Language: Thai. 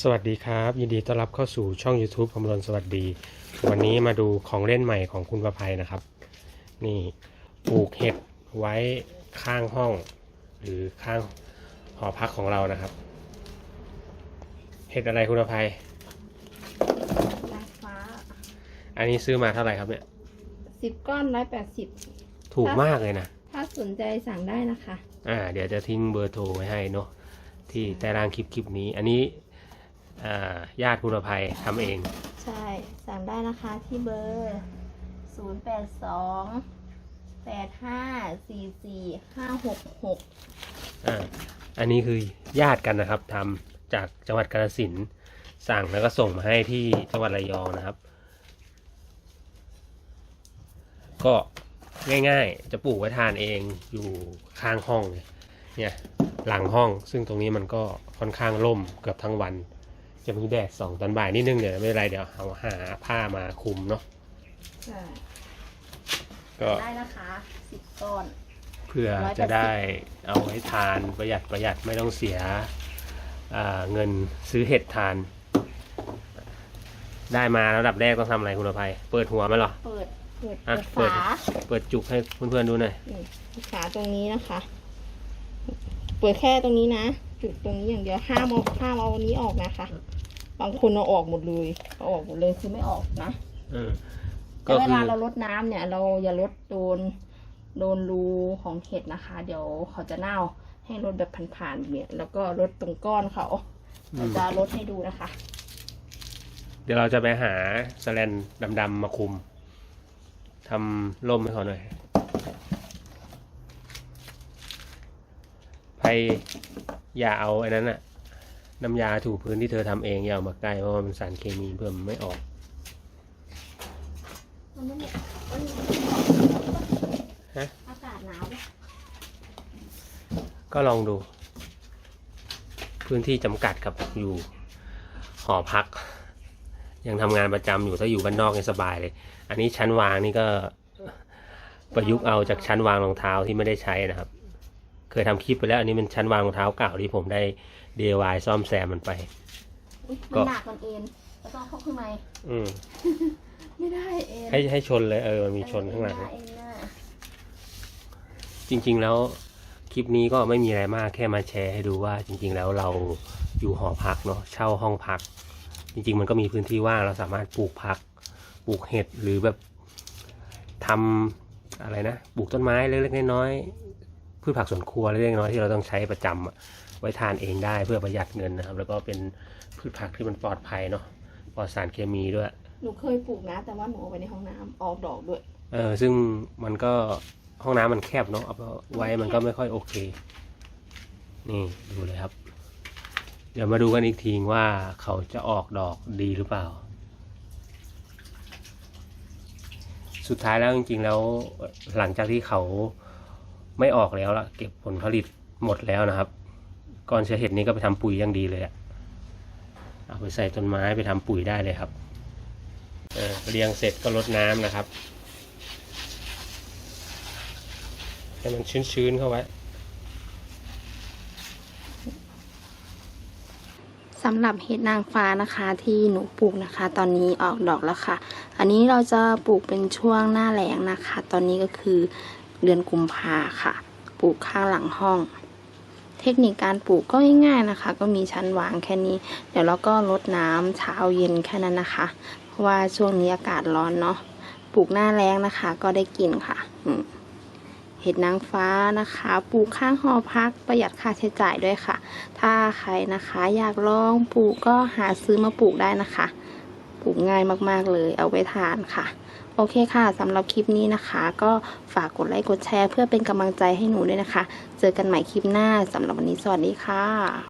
สวัสดีครับ ยินดีต้อนรับเข้าสู่ช่อง YouTube พมรนสวัสดี วันนี้มาดูของเล่นใหม่ของคุณประภัยนะครับ นี่ปลูกเห็ดไว้ข้างห้อง หรือข้างหอพักของเรานะครับ เห็ดอะไรคุณประภัย ลายฟ้าอันนี้ซื้อมาเท่าไหร่ครับเนี่ย สิบก้อนร้อยแปดสิบถูกมากเลยนะ ถ้าสนใจสั่งได้นะคะ อ่า เดี๋ยวจะทิ้งเบอร์โทรไว้ให้เนาะที่ใต้ล่างคลิปคลิปนี้ อันนี้อ่า ญาติคุณประภัยทำเอง ใช่ สั่งได้นะคะที่เบอร์ศูนย์แปดสองแปดห้าสี่สี่ห้าหกหกอ่าอันนี้คือญาติกันนะครับทำจากจังหวัดกาฬสินธุ์สั่งแล้วก็ส่งมาให้ที่จังหวัดระยองนะครับ ก็ง่ายๆ จะปลูกไว้ทานเองอยู่ข้างห้องเลยเนี่ยหลังห้องซึ่งตรงนี้มันก็ค่อนข้างร่มเกือบทั้งวัน จะมีแดดสองตอนบ่ายนิดนึงเดี๋ยวไม่เป็นไรเดี๋ยวเอาหาผ้ามาคลุมเนาะใช่ก็ได้นะคะสิบก้อน เพื่อจะได้เอาไว้ทานประหยัดประหยัดไม่ต้องเสียอ่าเงินซื้อเห็ดทาน ได้มาระดับแรกต้องทำอะไรคุณอภัย เปิดหัวมันเหรอเปิดเปิดอะเปิดเปิดฝาเปิดจุกให้เพื่อนๆดูหน่อยนี่ฝาตรงนี้นะคะ เปิดแค่ตรงนี้นะ จุดตรงนี้อย่างเดียวห้ามเอาห้ามเอาอันนี้ออกนะคะ บางคนเอาออกหมดเลยเอาออกหมดเลยคือไม่ออกนะเออแต่ก็เวคือลาเราลดน้ำเนี่ย เราอย่าลดโดนโดนรูของเห็ดนะคะ เดี๋ยวเขาจะเน่าให้ลดแบบผ่านๆแบบเนี่ยแล้วก็ลดตรงก้อนเขาอืเรามจะลดให้ดูนะคะ เดี๋ยวเราจะไปหาสแลนดำๆมาคุมทำร่มให้เขาหน่อยไพ อย่าเอาอ้นั้นอะน้ำยาถูพื้นที่เธอทำเองอย่าเอามาใกล้เพราะว่ามันสารเคมีเพิ่มไม่ออก มันไม่หมดมันฮะ อากาศหนาวก็ลองดู พื้นที่จำกัดกับอยู่หอพัก ยังทำงานประจำอยู่ถ้าอยู่บ้านนอกเนี่ยสบายเลย อันนี้ชั้นวางนี่ก็ประยุกต์เอาจากชั้นวางรองเท้าที่ไม่ได้ใช้นะครับ เคยทำคลิปไปแล้ว อันนี้เป็นชั้นวางรองเท้าเก่าที่ผมได้ DIY ซ่อมแซมมันไป อุ๊ยก็มันหนักมันเอ็นเราต้องเข้าข้างในอืมไม่ได้เอ็นให้ให้ชนเลยเออมันมีชนข้างหลัง เอ็นเอ็นหน้าจริง ๆ แล้วคลิปนี้ก็ไม่มีอะไรมากแค่มาแชร์ให้ดูว่า จริง ๆ แล้วเราอยู่หอพักเนาะเช่าห้องพัก จริง ๆ มันก็มีพื้นที่ว่างเราสามารถปลูกผักปลูกเห็ดหรือแบบทำอะไรนะปลูกต้นไม้เล็กๆน้อยๆ พืชผักสวนครัวเล็กๆน้อยๆที่เราต้องใช้ประจำอะไว้ทานเองได้เพื่อประหยัดเงินนะครับ แล้วก็เป็นพืชผักที่มันปลอดภัยเนาะปลอดสารเคมีด้วย หนูเคยปลูกนะ แต่ว่าหนูเอาไปในห้องน้ำออกดอกด้วย เออซึ่งมันก็ห้องน้ำมันแคบเนาะเอาไว้มันก็ไม่ค่อยโอเค นี่ดูเลยครับ เดี๋ยวมาดูกันอีกทีว่าเขาจะออกดอกดีหรือเปล่า สุดท้ายแล้วจริงๆแล้วหลังจากที่เขา ไม่ออกแล้วละเก็บผลผลิตหมดแล้วนะครับ ก้อนเชื้อเห็ดนี้ก็ไปทำปุ๋ยอย่างดีเลยอะเอาไปใส่ต้นไม้ไปทำปุ๋ยได้เลยครับเเรียงเสร็จก็รดน้ำนะครับให้มันชื้นๆเข้าไว้สำหรับเห็ดนางฟ้านะคะที่หนูปลูกนะคะ ตอนนี้ออกดอกแล้วค่ะ อันนี้เราจะปลูกเป็นช่วงหน้าแล้งนะคะ ตอนนี้ก็คือ เดือนกุมภาค่ะ ปลูกข้างหลังห้อง เทคนิคการปลูกก็ง่ายๆนะคะ ก็มีชั้นวางแค่นี้ เดี๋ยวเราก็ลดน้ำเช้าเย็นแค่นั้นนะคะ เพราะว่าช่วงนี้อากาศร้อนเนาะ ปลูกหน้าแล้งนะคะ ก็ได้กินค่ะ อืเห็ดนางฟ้านะคะ ปลูกข้างหอพักประหยัดค่าใช้จ่ายด้วยค่ะ ถ้าใครนะคะอยากลองปลูกก็หาซื้อมาปลูกได้นะคะ ปลูกง่ายมาก ๆ เลย เอาไว้ทานค่ะ โอเคค่ะสำหรับคลิปนี้นะคะ ก็ฝากกดไลค์กดแชร์ เพื่อเป็นกำลังใจให้หนูด้วยนะคะ เจอกันใหม่คลิปหน้าสำหรับวันนี้สวัสดีค่ะ